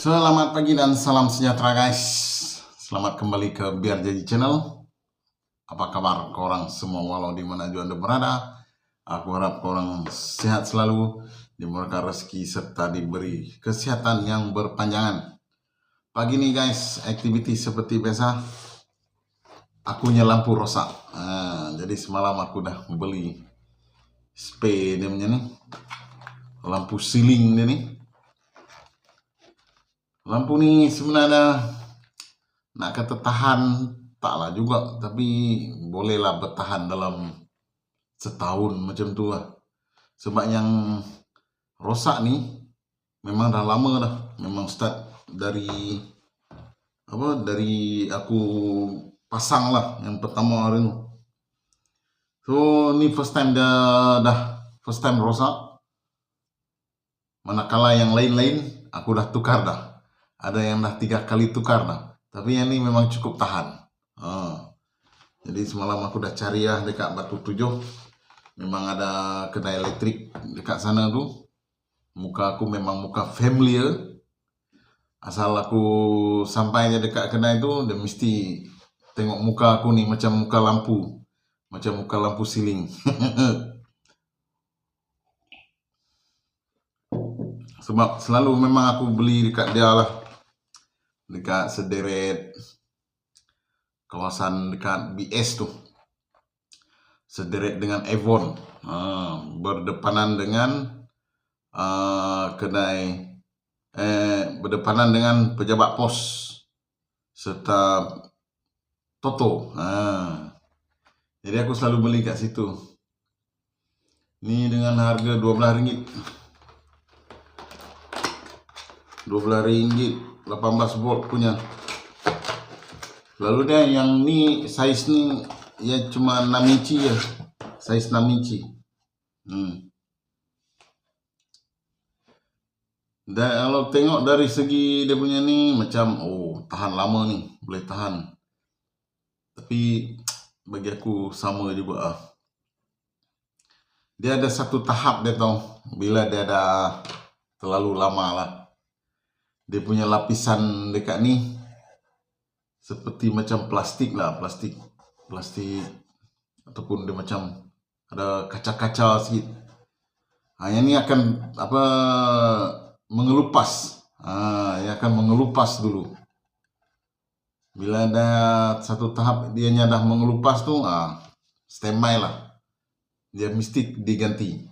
Selamat pagi dan salam sejahtera guys. Selamat kembali ke Biar Jadi Channel. Apa kabar korang semua walau di mana juga anda berada? Aku harap korang sehat selalu, dimurahkan rezeki serta diberi kesehatan yang berpanjangan. Pagi ni guys, aktiviti seperti biasa. Aku punya lampu rosak. Ha, jadi semalam aku dah beli spray dia punya ni. Lampu ceiling dia ni. Lampu ni sebenarnya nak kata tahan taklah juga tapi bolehlah bertahan dalam setahun macam tu lah. Sebab yang rosak ni memang dah lama dah. Memang start dari apa dari aku pasang lah yang pertama hari tu. So ni first time dah dah first time rosak. Manakala yang lain-lain aku dah tukar dah ada yang dah tiga kali tukar dah. Tapi yang ni memang cukup tahan. Ha. Jadi semalam aku dah cari lah dekat Batu Tujuh. Memang ada kedai elektrik dekat sana tu. Muka aku memang muka familiar. Asal aku sampai je dekat kedai tu, dia mesti tengok muka aku ni macam muka lampu. Macam muka lampu siling. Sebab selalu memang aku beli dekat dia lah dekat sederet kawasan dekat BS tu sederet dengan Avon ha, berdepanan dengan uh, kedai eh, berdepanan dengan pejabat pos serta Toto. Ha. jadi aku selalu beli kat situ. Ni dengan harga RM12 RM12 18 volt punya. Lalu dia yang ni saiz ni ya cuma 6 inci ya saiz 6 inci. Hmm. Dan kalau tengok dari segi dia punya ni macam oh tahan lama ni boleh tahan. Tapi bagi aku sama juga ah. dia ada satu tahap dia tahu bila dia dah terlalu lama lah. Dia punya lapisan dekat ni seperti macam plastik lah plastik plastik ataupun dia macam ada kaca-kaca sikit. Ha, yang ni akan apa mengelupas. Ha, yang akan mengelupas dulu. Bila ada satu tahap dia dah mengelupas tu ha, standby lah. Dia mesti diganti.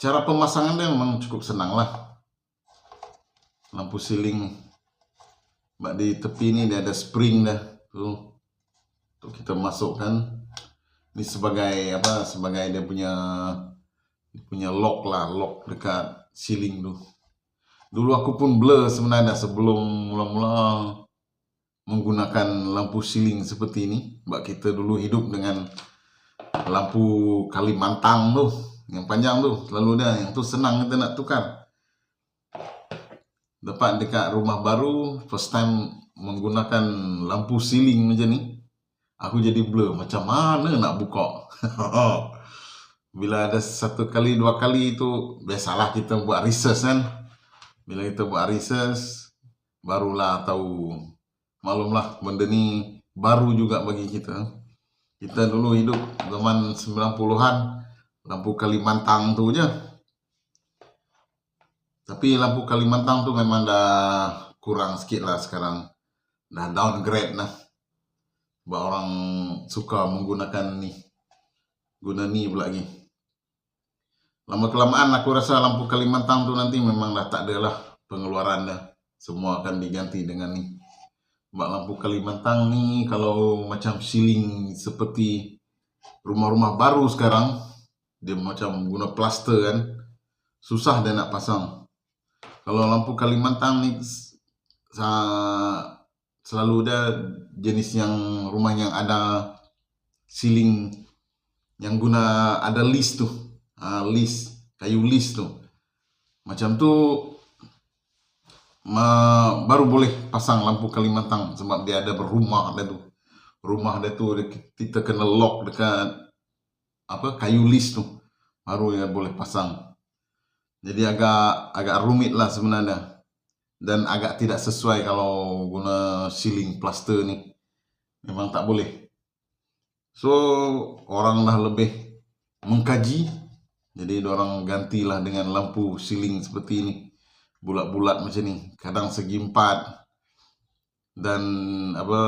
Cara pemasangan dia memang cukup senang lah. Lampu siling Sebab di tepi ni dia ada spring dah tu untuk kita masukkan. Ni sebagai apa sebagai dia punya punya lock lah lock dekat siling tu. Dulu aku pun blur sebenarnya sebelum mula-mula menggunakan lampu siling seperti ini. Sebab kita dulu hidup dengan lampu Kalimantan tu yang panjang tu. Selalu dia yang tu senang kita nak tukar. Dapat dekat rumah baru first time menggunakan lampu siling macam ni aku jadi blur macam mana nak buka bila ada satu kali dua kali itu biasalah kita buat research kan bila kita buat research barulah tahu maklumlah benda ni baru juga bagi kita kita dulu hidup zaman 90-an lampu Kalimantan tu je tapi lampu Kalimantan tu memang dah kurang sikit lah sekarang. Dah downgrade lah. Sebab orang suka menggunakan ni. Guna ni pula lagi. Lama kelamaan aku rasa lampu Kalimantan tu nanti memang dah tak ada lah pengeluaran dah. Semua akan diganti dengan ni. Sebab lampu Kalimantan ni kalau macam ceiling seperti rumah-rumah baru sekarang. Dia macam guna plaster kan. Susah dia nak pasang kalau lampu Kalimantan ni selalu ada jenis yang rumah yang ada ceiling yang guna ada list tu uh, list kayu list tu macam tu ma, baru boleh pasang lampu Kalimantan sebab dia ada berumah dia tu. Rumah dia tu dia, kita kena lock dekat apa kayu list tu baru dia boleh pasang. Jadi agak agak rumit lah sebenarnya dan agak tidak sesuai kalau guna ceiling plaster ni. Memang tak boleh. So orang dah lebih mengkaji jadi orang gantilah dengan lampu ceiling seperti ini. Bulat-bulat macam ni kadang segi empat. Dan apa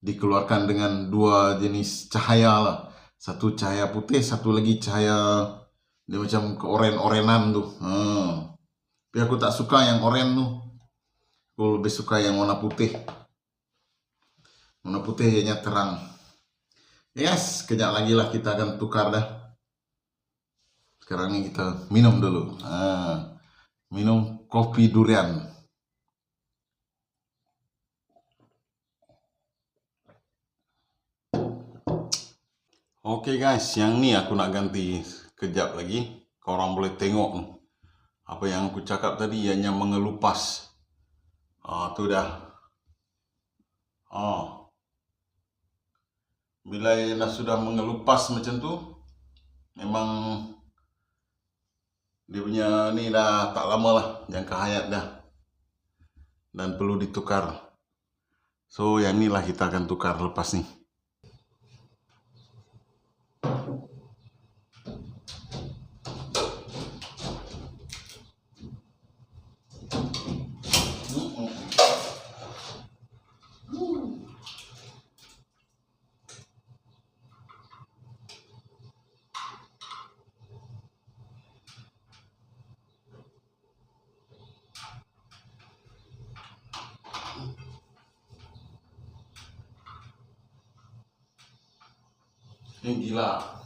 dikeluarkan dengan dua jenis cahaya lah. Satu cahaya putih satu lagi cahaya dia macam ke oren-orenan tu. Hmm. tapi aku tak suka yang oren tu. Aku lebih suka yang warna putih. Warna putih hanya terang. Yes kejap lagi lah kita akan tukar dah sekarang ni kita minum dulu ha minum kopi durian. Okay guys, yang ni aku nak ganti kejap lagi. Korang boleh tengok apa yang aku cakap tadi ianya mengelupas. Ah tu dah. Ah. Bila dah sudah mengelupas macam tu, memang dia punya ni dah tak lama lah jangka hayat dah. Dan perlu ditukar. So yang ni lah kita akan tukar lepas ni gila.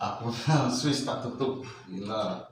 Aku Swiss tak tutup. Gila.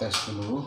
Test dulu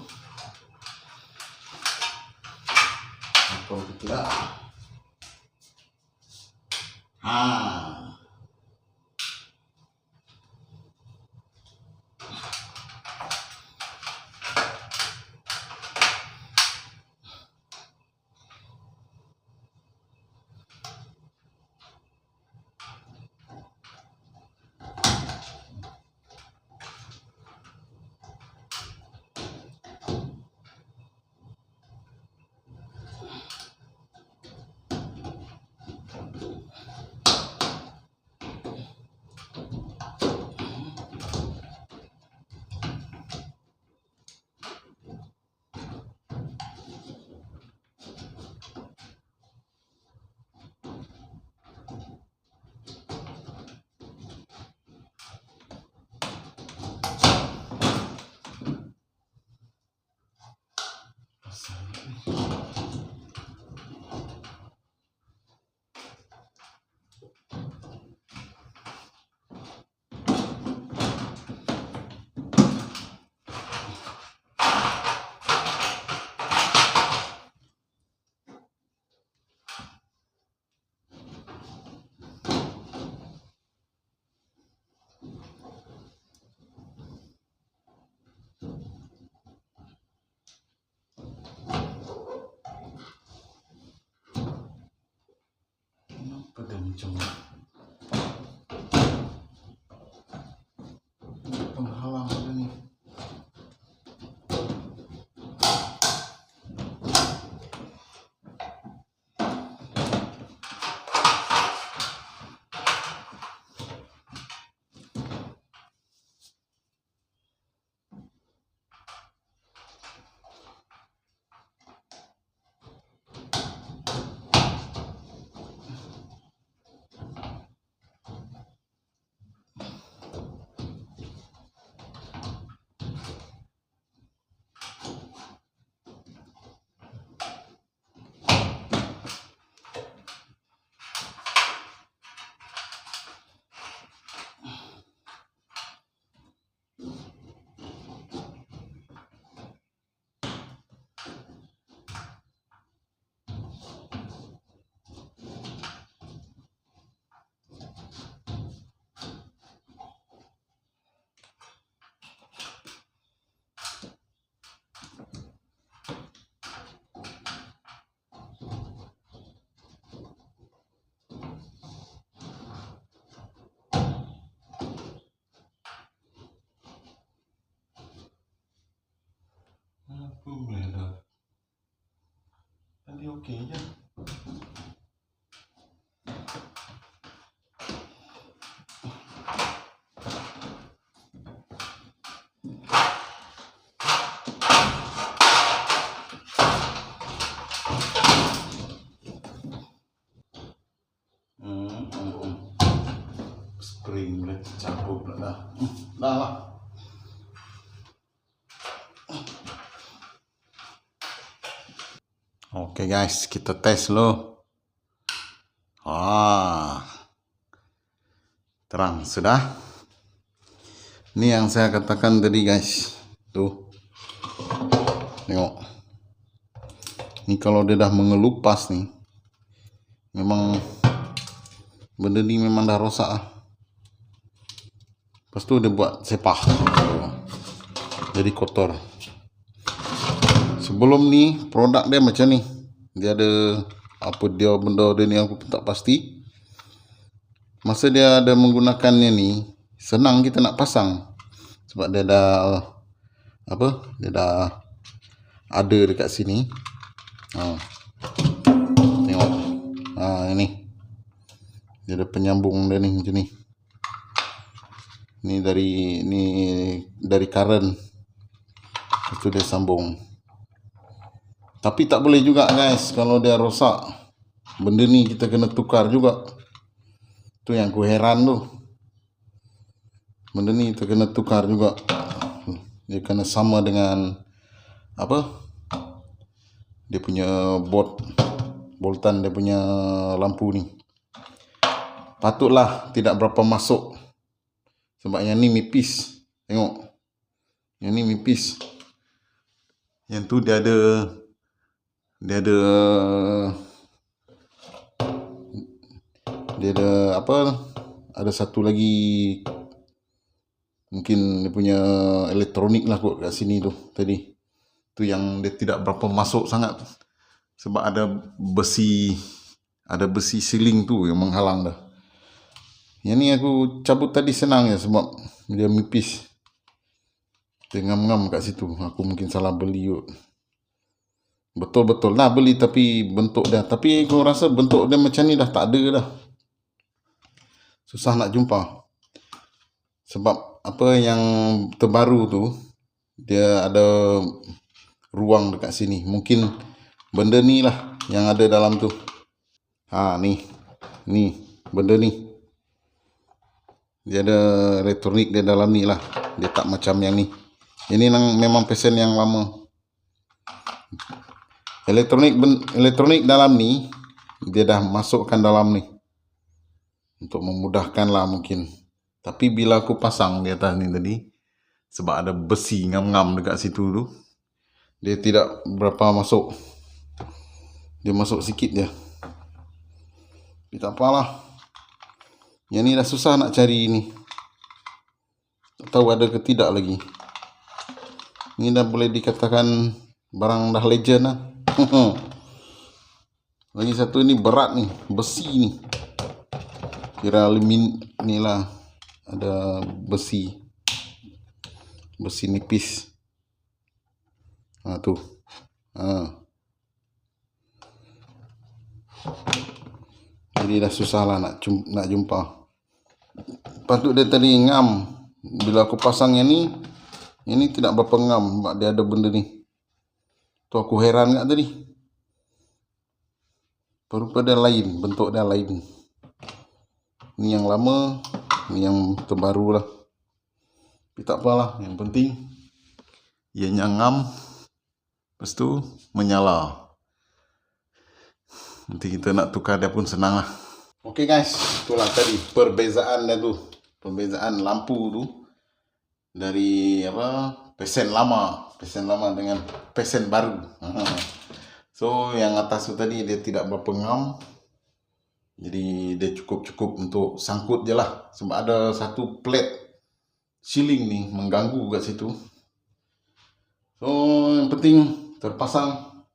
apa Tadi okey je. Okay guys, kita test dulu. Ah. Terang sudah. Ni yang saya katakan tadi guys. Tuh. Tengok. Ni kalau dia dah mengelupas ni. Memang benda ni memang dah rosak ah. Lepas tu dia buat sepah. Jadi kotor sebelum ni produk dia macam ni. Dia ada apa dia benda dia ni aku pun tak pasti. Masa dia ada menggunakannya ni senang kita nak pasang. Sebab dia dah apa dia dah ada dekat sini. Ha. tengok. Ha, ini dia ada penyambung dia ni macam ni. Ni dari ni dari current. Itu dia sambung tapi tak boleh juga guys kalau dia rosak. Benda ni kita kena tukar juga. Tu yang aku heran tu. Benda ni kita kena tukar juga. Dia kena sama dengan apa? Dia punya bot boltan dia punya lampu ni. Patutlah tidak berapa masuk. Sebab yang ni mipis. Tengok. Yang ni mipis. Yang tu dia ada dia ada dia ada apa? Ada satu lagi mungkin dia punya elektronik lah kot kat sini tu tadi. Tu yang dia tidak berapa masuk sangat sebab ada besi ada besi siling tu yang menghalang dah. Yang ni aku cabut tadi senang ya sebab dia mipis. Dia ngam-ngam kat situ. Aku mungkin salah beli kot Betul-betul lah beli tapi bentuk dia. Tapi aku rasa bentuk dia macam ni dah tak ada dah. Susah nak jumpa. Sebab apa yang terbaru tu, dia ada ruang dekat sini. Mungkin benda ni lah yang ada dalam tu. Ha ni. Ni. Benda ni. Dia ada elektronik dia dalam ni lah. Dia tak macam yang ni. Ini memang pesen yang lama elektronik elektronik dalam ni dia dah masukkan dalam ni. Untuk memudahkan lah mungkin. Tapi bila aku pasang di atas ni tadi sebab ada besi ngam-ngam dekat situ tu dia tidak berapa masuk. Dia masuk sikit je. Tapi tak apalah. Yang ni dah susah nak cari ni. Tak tahu ada ke tidak lagi. Ni dah boleh dikatakan barang dah legend lah Lagi satu ni berat ni, besi ni. kira limin ni lah. Ada besi. Besi nipis. Ha tu. Ha. Jadi dah susah lah nak nak jumpa. Patut dia tadi ngam. Bila aku pasang yang ni ini tidak berapa ngam sebab dia ada benda ni tu aku heran kat tadi Rupa dia lain, bentuk dia lain. Ni yang lama, ni yang terbaru lah. Tapi tak apalah, yang penting ia nyangam. Lepas tu menyala. Nanti kita nak tukar dia pun senang lah. Okay guys, itulah tadi perbezaan dia tu. Perbezaan lampu tu dari apa pesen lama, pesen lama dengan pesen baru. So yang atas tu tadi dia tidak berapa ngam. Jadi dia cukup-cukup untuk sangkut je lah. Sebab ada satu plate ceiling ni mengganggu kat situ. So yang penting terpasang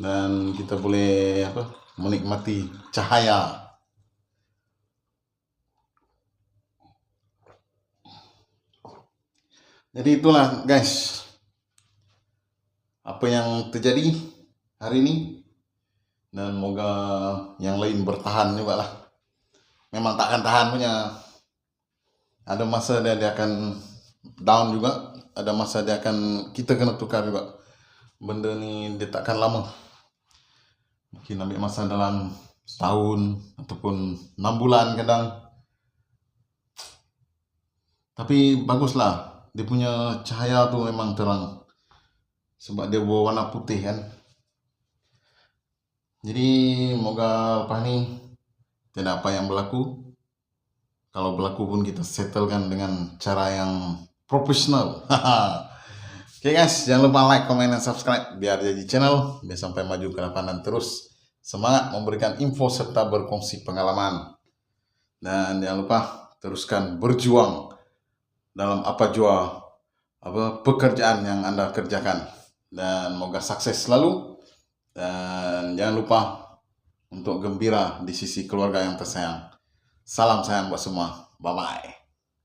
dan kita boleh apa menikmati cahaya. Jadi itulah guys. Apa yang terjadi hari ini dan moga yang lain bertahan juga lah memang tak akan tahan punya. Ada masa dia, dia akan down juga. Ada masa dia akan kita kena tukar juga. Benda ni dia takkan lama. Mungkin ambil masa dalam setahun ataupun enam bulan kadang. Tapi baguslah dia punya cahaya tu memang terang sebab dia berwarna putih kan jadi moga lepas ni tidak apa yang berlaku. Kalau berlaku pun kita settlekan dengan cara yang profesional. okay guys, jangan lupa like, komen, dan subscribe biar jadi channel biar sampai maju ke depan dan terus semangat memberikan info serta berkongsi pengalaman. Dan jangan lupa teruskan berjuang dalam apa jua apa pekerjaan yang anda kerjakan dan moga sukses selalu. Dan jangan lupa untuk gembira di sisi keluarga yang tersayang. Salam sayang buat semua. Bye-bye.